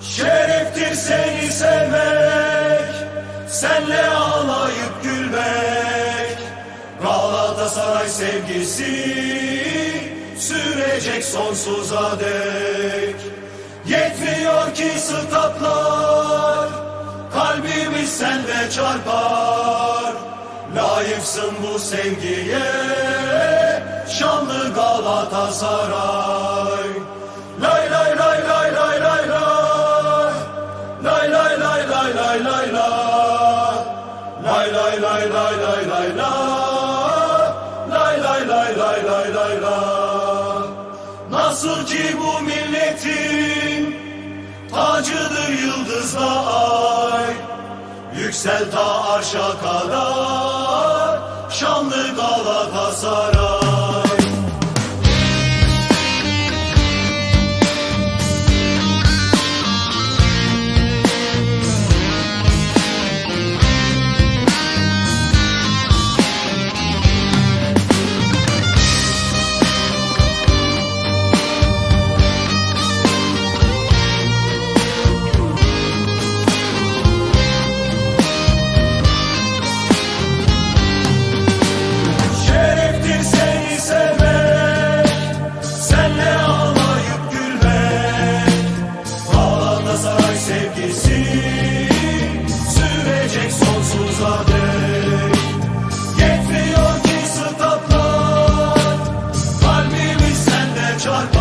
Şereftir seni sevmek, senle ağlayıp gülmek. Galatasaray sevgisi sürecek sonsuza dek. Yetmiyor ki statlar, kalbimiz sende çarpar. Layıksın bu sevgiye, şanlı Galatasaray. Lay lay lay lay lay. Lay lay lay lay lay lay lay. Lay lay lay lay lay. Nasıl ki bu milletin tacıdır yıldızla ay. Yüksel ta arşa kadar şanlı Galatasaray. Sevgisi sürecek sonsuza dek. Yetmiyor ki statlar, kalbimiz sende çarpar.